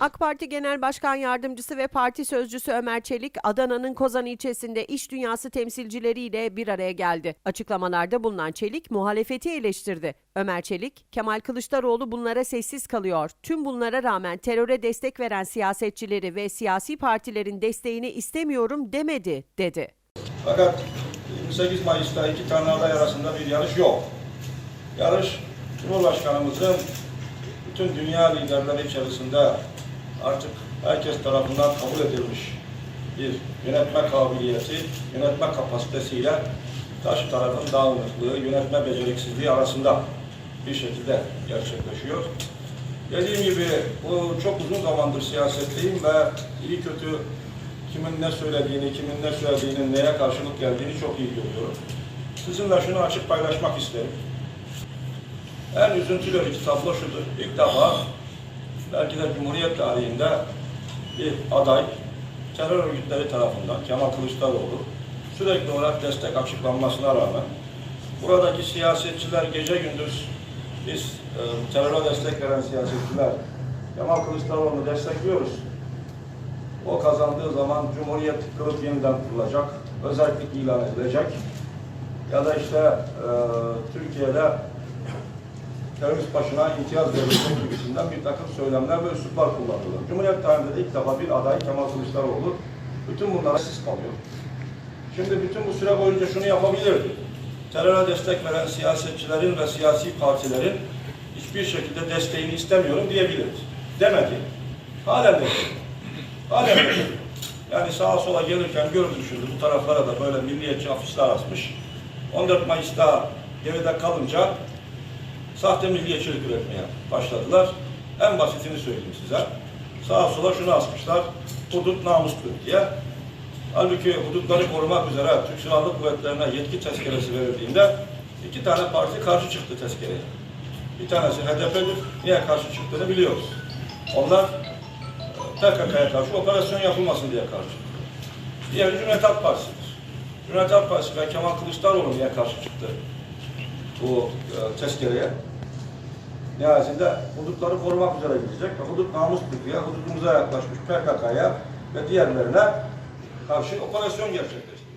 AK Parti Genel Başkan Yardımcısı ve Parti Sözcüsü Ömer Çelik, Adana'nın Kozan ilçesinde iş dünyası temsilcileriyle bir araya geldi. Açıklamalarda bulunan Çelik, muhalefeti eleştirdi. Ömer Çelik, Kemal Kılıçdaroğlu bunlara sessiz kalıyor. Tüm bunlara rağmen teröre destek veren siyasetçileri ve siyasi partilerin desteğini istemiyorum demedi, dedi. Fakat 28 Mayıs'ta iki tane aday arasında bir yarış yok. Yarış Cumhurbaşkanımızın bütün dünya liderleri içerisinde artık herkes tarafından kabul edilmiş bir yönetme kabiliyeti, yönetme kapasitesiyle karşı tarafın dağınıklığı, yönetme beceriksizliği arasında bir şekilde gerçekleşiyor. Dediğim gibi bu çok uzun zamandır siyasetteyim ve iyi kötü kimin ne söylediğini, kimin ne söylediğinin neye karşılık geldiğini çok iyi görüyorum. Sizinle şunu açık paylaşmak isterim. En üzüntü verici tablo şudur. İlk defa belki de Cumhuriyet tarihinde bir aday terör örgütleri tarafından Kemal Kılıçdaroğlu sürekli olarak destek açıklanmasına rağmen buradaki siyasetçiler gece gündüz biz e, teröre destek veren siyasetçiler Kemal Kılıçdaroğlu'nu destekliyoruz. O kazandığı zaman Cumhuriyet kılıp yeniden kurulacak, özellik ilan edilecek ya da işte e, Türkiye'de terörist başına imtiyaz verilecek gibisinden bir takım söylemler ve üsluplar kullanılıyor. Cumhuriyet tarihinde de ilk defa bir aday Kemal Kılıçdaroğlu bütün bunlara siz kalıyor. Şimdi bütün bu süre boyunca şunu yapabilirdi. Teröre destek veren siyasetçilerin ve siyasi partilerin hiçbir şekilde desteğini istemiyorum diyebilirdi. Demedi. Halen de. Halen de. Yani sağa sola gelirken gördüm şimdi bu taraflara da böyle milliyetçi afişler asmış. 14 Mayıs'ta geride kalınca sahte milliyetçilik üretmeye başladılar. En basitini söyleyeyim size. Sağa sola şunu asmışlar. Hudut namustur diye. Halbuki hudutları korumak üzere Türk Silahlı Kuvvetleri'ne yetki tezkeresi verildiğinde iki tane parti karşı çıktı tezkereye. Bir tanesi HDP'dir. Niye karşı çıktığını biliyoruz. Onlar e, PKK'ya karşı operasyon yapılmasın diye karşı. Diğeri Cumhuriyet Halk Partisi'dir. Cumhuriyet Halk Partisi ve Kemal Kılıçdaroğlu niye karşı çıktı bu e, tezkereye? Nihayetinde hudutları korumak üzere gidecek hudut namus bilgiye, hudutumuza yaklaşmış PKK'ya ve diğerlerine karşı operasyon gerçekleştirecek.